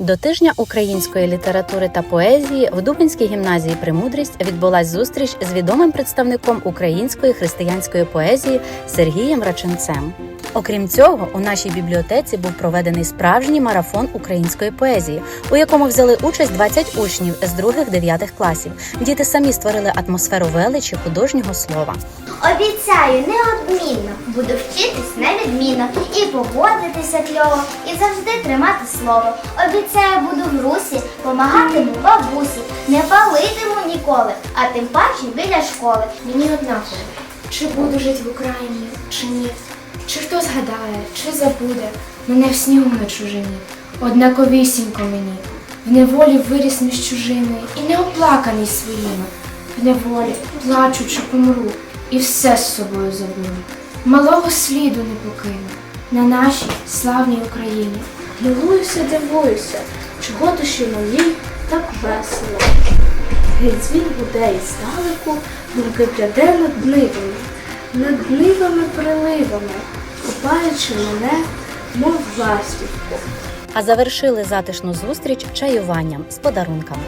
До тижня української літератури та поезії в Дубинській гімназії Примудрість відбулась зустріч з відомим представником української християнської поезії Сергієм Раченцем. Окрім цього, у нашій бібліотеці був проведений справжній марафон української поезії, у якому взяли участь 20 учнів з других-дев'ятих класів. Діти самі створили атмосферу величі художнього слова. Обіцяю неодмінно буду вчитись невідмінно і поводитися кльово, і завжди тримати слово. Обіцяю, буду в русі, помагатиму бабусі, не палитиму ніколи, а тим паче біля школи. Мені однаково, чи буду жити в Україні, чи ні. Чи хто згадає, чи забуде мене в снігу на чужині, однаковісінько мені, в неволі виріс між чужими і не оплаканий своїми, в неволі плачучи помру, і все з собою заберу. Малого сліду не покину на нашій славній Україні. Милуюся, дивуюся, чого душі моїй так весело. Геть дзвін гуде здалеку, думки пряде над нивами, над нивами приливами, купаючи мене, мов ластівку. А завершили затишну зустріч чаюванням з подарунками.